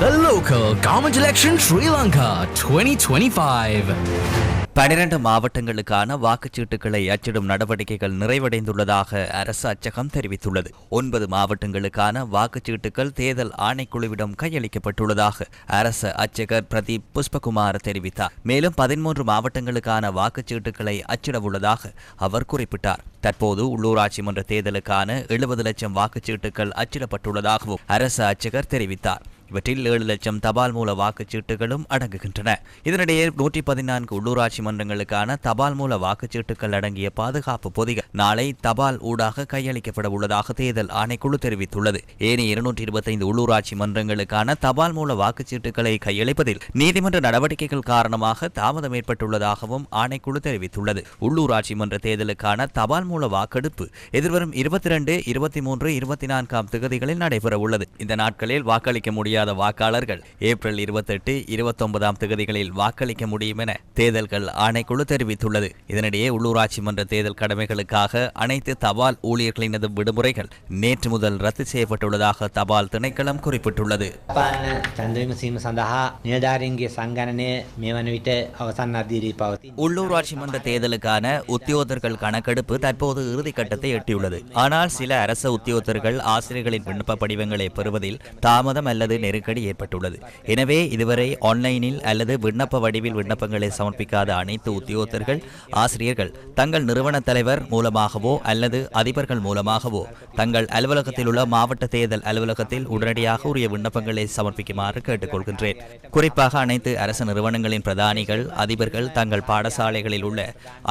The local government election Sri Lanka 2025. பனிரண்டு மாவட்டங்களுக்கான வாக்குச்சீட்டுகளை அச்சிடும் நடவடிக்கைகள் நிறைவடைந்துள்ளதாக அரசு அச்சகம் தெரிவித்துள்ளது. ஒன்பது மாவட்டங்களுக்கான வாக்குச்சீட்டுகள் தேர்தல் ஆணைக்குழுவிடம் கையளிக்கப்பட்டுள்ளதாக அரசு அச்சகர் பிரதீப் புஷ்பகுமார் தெரிவித்தார். மேலும் பதிமூன்று மாவட்டங்களுக்கான வாக்குச்சீட்டுகளை அச்சிட உள்ளதாக அவர் குறிப்பிட்டார். தற்போது உள்ளூராட்சி மன்ற தேர்தலுக்கான எழுபது லட்சம் வாக்குச்சீட்டுகள் அச்சிடப்பட்டுள்ளதாகவும் அரசு அச்சகர் தெரிவித்தார். இவற்றில் ஏழு லட்சம் தபால் மூல வாக்குச்சீட்டுகளும் அடங்குகின்றன. இதனிடையே நூற்றி பதினான்கு உள்ளூராட்சி மன்றங்களுக்கான தபால் மூல வாக்குச்சீட்டுகள் அடங்கிய பாதுகாப்பு பொதிகள் நாளை தபால் ஊடாக கையளிக்கப்பட உள்ளதாக தேர்தல் ஆணைக்குழு தெரிவித்துள்ளது. ஏனைய இருநூற்றி இருபத்தைந்து உள்ளூராட்சி மன்றங்களுக்கான தபால் மூல வாக்குச்சீட்டுகளை கையளிப்பதில் நீதிமன்ற நடவடிக்கைகள் காரணமாக தாமதம் ஏற்பட்டுள்ளதாகவும் ஆணைக்குழு தெரிவித்துள்ளது. உள்ளூராட்சி மன்ற தேர்தலுக்கான தபால் மூல வாக்கெடுப்பு எதிர்வரும் இருபத்தி ரெண்டு இருபத்தி மூன்று இருபத்தி நான்காம் தேதிகளில் நடைபெற உள்ளது இந்த நாட்களில் வாக்களிக்க முடியும் முடியாத வாக்காளர்கள். ஏப்ரல் இருபத்தெட்டு இருபத்தொன்பதாம் தேதிகளில் வாக்களிக்க முடியும் என தேர்தல்கள் ஆணைக்குழு தெரிவித்துள்ளது. இதனிடையே உள்ளூராட்சி மன்ற தேர்தல் கடமைகளுக்காக அனைத்து தபால் ஊழியர்களினது விடுமுறைகள் நேற்று முதல் ரத்து செய்யப்பட்டுள்ளதாக தபால் திணைக்களம் குறிப்பிட்டுள்ளது. உள்ளூராட்சி மன்ற தேர்தலுக்கான உத்தியோகர்கள் கணக்கெடுப்பு தற்போது இறுதிக்கட்டத்தை எட்டியுள்ளது. ஆனால் சில அரச உத்தியோகர்கள் ஆசிரியர்களின் விண்ணப்ப படிவங்களை பெறுவதில் தாமதம் அல்லது நெருக்கடி ஏற்பட்டுள்ளது. எனவே இதுவரை ஆன்லைனில் அல்லது விண்ணப்ப வடிவில் விண்ணப்பங்களை சமர்ப்பிக்காத அனைத்து உத்தியோகத்தர்கள் ஆசிரியர்கள் தங்கள் நிறுவன தலைவர் மூலமாகவோ அல்லது அதிபர்கள் மூலமாகவோ தங்கள் அலுவலகத்தில் உள்ள மாவட்ட தேர்தல் அலுவலகத்தில் உடனடியாக உரிய விண்ணப்பங்களை சமர்ப்பிக்குமாறு கேட்டுக்கொள்கின்றேன். குறிப்பாக அனைத்து அரசு நிறுவனங்களின் பிரதானிகள் அதிபர்கள் தங்கள் பாடசாலைகளில் உள்ள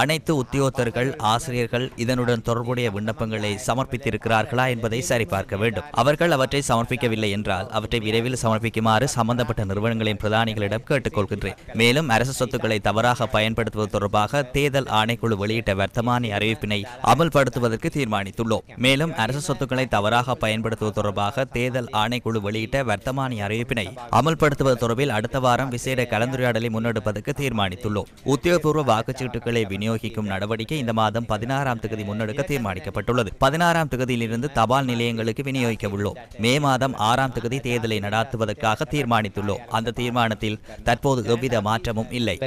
அனைத்து உத்தியோகத்தர்கள் ஆசிரியர்கள் இதனுடன் தொடர்புடைய விண்ணப்பங்களை சமர்ப்பித்திருக்கிறார்களா என்பதை சரிபார்க்க வேண்டும். அவர்கள் அவற்றை சமர்ப்பிக்கவில்லை என்றால் அவற்றை விரைவில் விரைவில் சமர்ப்பிக்குமாறு சம்பந்தப்பட்ட நிறுவனங்களின் பிரதானிகளிடம் கேட்டுக்கொள்கின்றேன். மேலும் அரசு சொத்துக்களை தவறாக பயன்படுத்துவது தொடர்பாக தேர்தல் ஆணைக்குழு வெளியிட்ட வர்த்தமானி அறிவிப்பினை அமல்படுத்துவதற்கு தீர்மானித்துள்ளோம். மேலும் அரசு சொத்துக்களை தவறாக பயன்படுத்துவது தொடர்பாக தேர்தல் ஆணைக்குழு வெளியிட்ட வர்த்தமானி அறிவிப்பினை அமல்படுத்துவது தொடர்பில் அடுத்த வாரம் விசேட கலந்துரையாடலை முன்னெடுப்பதற்கு தீர்மானித்துள்ளோம். உத்தியோகபூர்வ வாக்குச்சீட்டுகளை விநியோகிக்கும் நடவடிக்கை இந்த மாதம் பதினாறாம் தேதி முன்னெடுக்க தீர்மானிக்கப்பட்டுள்ளது. பதினாறாம் தேதியிலிருந்து தபால் நிலையங்களுக்கு விநியோகிக்க உள்ளோம். மே மாதம் ஆறாம் தேதி தேர்தலை நட நடாத்துவதற்காக தீர்மானித்துள்ளோம். அந்த தீர்மானத்தில் தற்போது எவ்வித மாற்றமும் இல்லை.